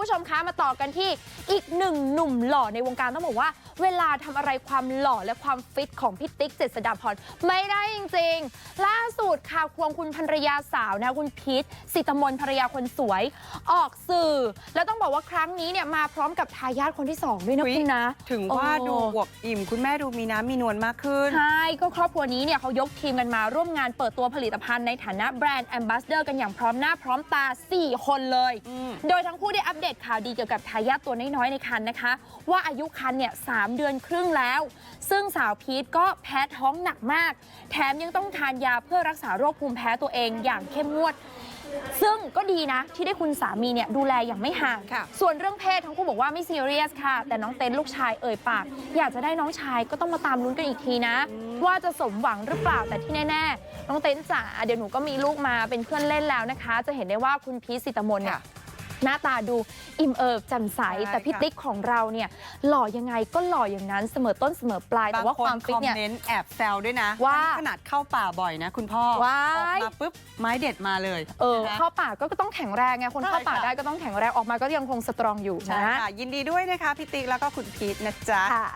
ผู้ชมคะมาต่อกันที่อีกหนึ่งหนุ่มหล่อในวงการต้องบอกว่า เวลาทำอะไรความหล่อและความฟิตของพี่ติ๊กเจษฎาพรไม่ได้จริงๆ ล่าสุดค่ะควงคุณภรรยาสาวนะคุณพีทสิตมนภรรยาคนสวย ออกสื่อ แล้วต้องบอกว่าครั้งนี้เนี่ยมาพร้อมกับทายาทคนที่สองด้วยนะอุ๊ยคุณนะ ถึงว่าโอ้ดูอวบอิ่ม คุณแม่ดูมีน้ำมีนวลมากขึ้นใช่ก็ครอบครัวนี้เนี่ยเขายกทีมกันมาร่วมงานเปิดตัวผลิตภัณฑ์ในฐานะแบรนด์แอมบาสเดอร์กันอย่างพร้อมหน้าพร้อมตา 4 คนเลยอืมโดยทั้งคู่ได้อัปเดตข่าวดีเกี่ยวกับทายาทตัวน้อยๆในครรภ์นะคะ ว่าอายุครรภ์เนี่ยสเดือนครึ่งแล้ว ซึ่งสาวพีทก็แพ้ท้องหนักมาก แถมยังต้องทานยาเพื่อรักษาโรคภูมิแพ้ตัวเองอย่างเข้มงวด ซึ่งก็ดีนะที่ได้คุณสามีเนี่ยดูแลอย่างไม่ห่างค่ะส่วนเรื่องเพศทั้งคู่บอกว่าไม่ซีเรียสค่ะ แต่น้องเต้นลูกชายเอ่ยปาก อยากจะได้น้องชายก็ต้องมาตามลุ้นกันอีกทีนะ ว่าจะสมหวังหรือเปล่าแต่ที่แน่ๆน้องเต้นจ๋าเดี๋ยวหนูก็มีลูกมาเป็นเพื่อนเล่นแล้วนะคะ จะเห็นได้ว่าคุณพีชสิตมนเนี่ยค่ะ หน้าตาดูอิ่มเอิบแจ่มใสใช่แต่พี่ค่ะติ๊กของเราเนี่ยหล่อยังไงก็หล่ออย่างนั้นเสมอต้นเสมอปลายแต่ว่าบางความคฟิตอมเนี่ยเมนต์แอบแซวด้วยนะว่าขนาดเข้าป่าบ่อยนะคุณพ่อว้ายออกมาปุ๊บไม้เด็ดมาเลยเออนะคะเข้าป่าก็ก็ต้องแข็งแรงไงคนใช่เข้าป่าค่ะได้ก็ต้องแข็งแรงออกมาก็ยังคงสตรองอยู่ใช่นะค่ะยินดีด้วยนะคะพี่ติ๊กแล้วก็คุณพีทนะจ๊ะค่ะ